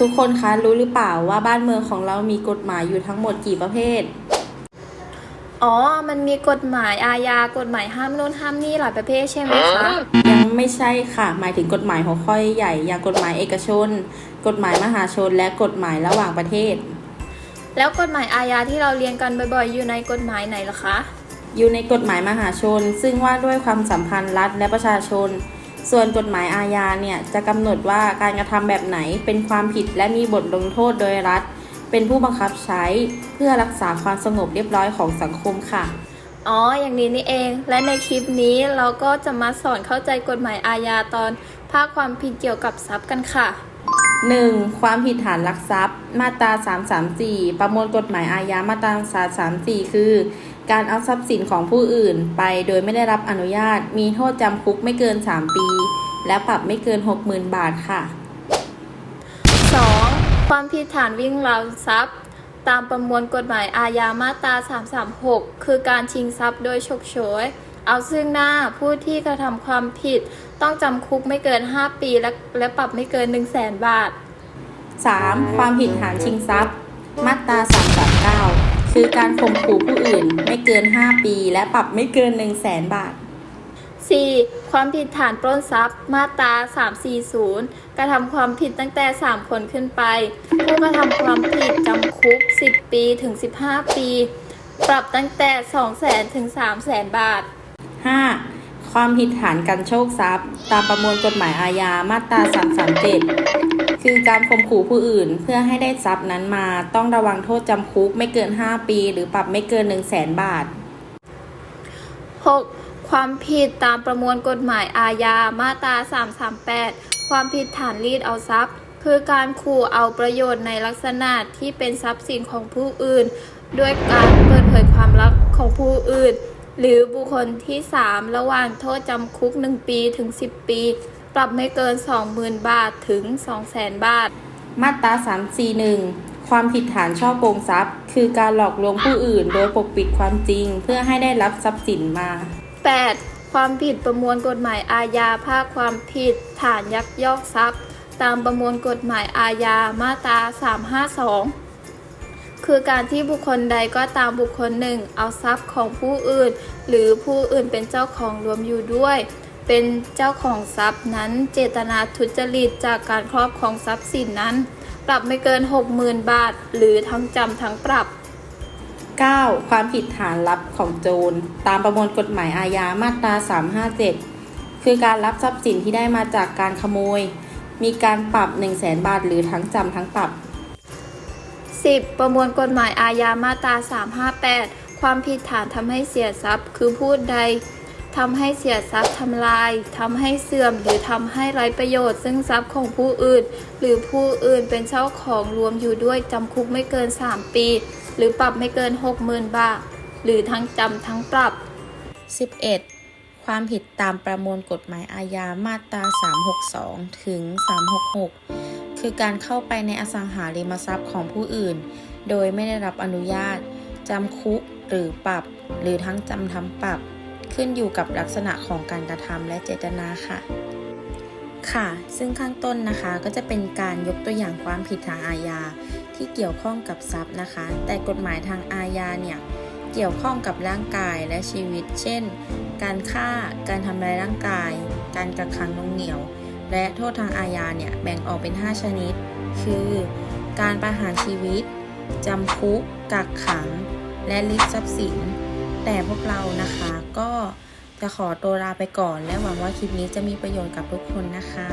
ทุกคนคะรู้หรือเปล่าว่าบ้านเมืองของเรามีกฎหมายอยู่ทั้งหมดกี่ประเภท อ๋อ มันมีกฎหมายอาญากฎหมายห้ามนู่นห้ามนี่หลายประเภทใช่ไหมคะ ยังไม่ใช่ค่ะ หมายถึงกฎหมายหัวข้อใหญ่อย่างกฎหมายเอกชน กฎหมายมหาชนและกฎหมายระหว่างประเทศ แล้วกฎหมายอาญาที่เราเรียนกันบ่อยๆ อยู่ในกฎหมายไหนเหรอคะ อยู่ในกฎหมายมหาชน ซึ่งว่าด้วยความสัมพันธ์รัฐและประชาชน ส่วนกฎหมายอาญาเนี่ยจะกำหนดว่าการกระทำแบบไหนเป็นความผิดและมีบทลงโทษโดยรัฐ เป็นผู้บังคับใช้เพื่อรักษาความสงบเรียบร้อยของสังคมค่ะ อ๋อ อย่างนี้นี่เอง และในคลิปนี้เราก็จะมาสอนเข้าใจกฎหมายอาญาตอนภาคความผิดเกี่ยวกับทรัพย์กันค่ะ 1. ความผิดฐานลักทรัพย์ มาตรา 334 ประมวลกฎหมายอาญา มาตรา 334 คือ การเอาทรัพย์สินของผู้อื่นไปโดยไม่ได้รับอนุญาต มีโทษจำคุกไม่เกิน 3 ปี และปรับไม่เกิน 60,000 บาทค่ะ 2. ความผิดฐานวิ่งราวทรัพย์ ตามประมวลกฎหมายอาญา มาตรา 336 คือการชิงทรัพย์โดยฉกฉวย เอาซึ่งหน้าผู้ที่กระทำความผิด ต้องจำคุกไม่เกิน 5 ปีและและปรับไม่เกิน 1 0 0 0 0แบาท 3. ความผิดฐานชิงทรัพย์ มาตรา339 คือการข่มขู่ผู้อื่นไม่เกิน 5 ปี และปรับไม่เกิน 1 0 0 0 0แบาท 4. ความผิดฐานปล้นทรัพย์ มาตรา 340 กระทำความผิดตั้งแต่ 3 คนขึ้นไป ผู้กระทำความผิดจำคุก 10 ปีถึง 15 ปี ปรับตั้งแต่ 200,000ถึง 300,000 บาท 5. ความผิดฐานกันโชคทรัพย์ ตามประมวลกฎหมายอาญามาตรา337 คือการข่มขู่ผู้อื่นเพื่อให้ได้ทรัพย์นั้นมาต้องระวังโทษจำคุกไม่เกิน 5 ปี หรือปรับไม่เกิน 1 0 0 0 0แสนบาท 6. ความผิดตามประมวลกฎหมายอาญามาตรา338 ความผิดฐานรีดเอาทรัพย์ คือการขู่เอาประโยชน์ในลักษณะที่เป็นทรัพย์สินของผู้อื่น ด้วยการเปิดเผยความลับของผู้อื่น หรือบุคคลที่ 3 ระหว่างโทษจำคุก 1 ปีถึง 10 ปี ปรับไม่เกิน 20,000 บาทถึง 200,000 บาท มาตรา 341 ความผิดฐานช่อโกงทรัพย์ คือการหลอกลวงผู้อื่นโดยปกปิดความจริงเพื่อให้ได้รับทรัพย์สินมา 8. ความผิดประมวลกฎหมายอาญาภาคความผิดฐานยักยอกทรัพย์ ตามประมวลกฎหมายอาญามาตรา 352 คือการที่บุคคลใดก็ตามบุคคลหนึ่ง เอาทรัพย์ของผู้อื่น หรือผู้อื่นเป็นเจ้าของรวมอยู่ด้วย เป็นเจ้าของทรัพย์นั้นเจตนาทุจริตจากการครอบครองทรัพย์สินนั้น ปรับไม่เกิน 60,000 บาท หรือทั้งจำทั้งปรับ 9. ความผิดฐานลับของโจร ตามประมวลกฎหมายอาญามาตรา 357 คือการรับทรัพย์สินที่ได้มาจากการขโมย มีการปรับ 1 0 0 0 0แบาท หรือทั้งจำทั้งปรับ 10. ประมวลกฎหมายอาญามาตรา 358 ความผิดฐานทำให้เสียทรัพย์ คือผู้ใดทำให้เสียทรัพย์ทำลายทำให้เสื่อมหรือทำให้ไร้ประโยชน์ ซึ่งทรัพย์ของผู้อื่น หรือผู้อื่นเป็นเจ้าของรวมอยู่ด้วยจำคุกไม่เกิน 3 ปี หรือปรับไม่เกิน 60,000 บาท หรือทั้งจำทั้งปรับ 11. ความผิดตามประมวลกฎหมายอาญามาตรา 362 ถึง 366 คือการเข้าไปในอสังหาริมทรัพย์ของผู้อื่น โดยไม่ได้รับอนุญาตจำคุกหรือปรับ หรือทั้งจำทั้งปรับ ขึ้นอยู่กับลักษณะของการกระทำและเจตนาค่ะ ค่ะ ซึ่งข้างต้นนะคะก็จะเป็นการยกตัวอย่างความผิดทางอาญาที่เกี่ยวข้องกับทรัพย์นะคะ แต่กฎหมายทางอาญาเนี่ยเกี่ยวข้องกับร่างกายและชีวิต เช่น การฆ่า การทำลายร่างกาย การกักขังนงเหนี่ยว และโทษทางอาญาเนี่ยแบ่งออกเป็น 5 ชนิด คือ การประหารชีวิต จำคุก กักขัง และลิบทรัพย์สิน แต่พวกเรานะคะก็จะขอตัวลาไปก่อน และหวังว่าคลิปนี้จะมีประโยชน์กับทุกคนนะคะ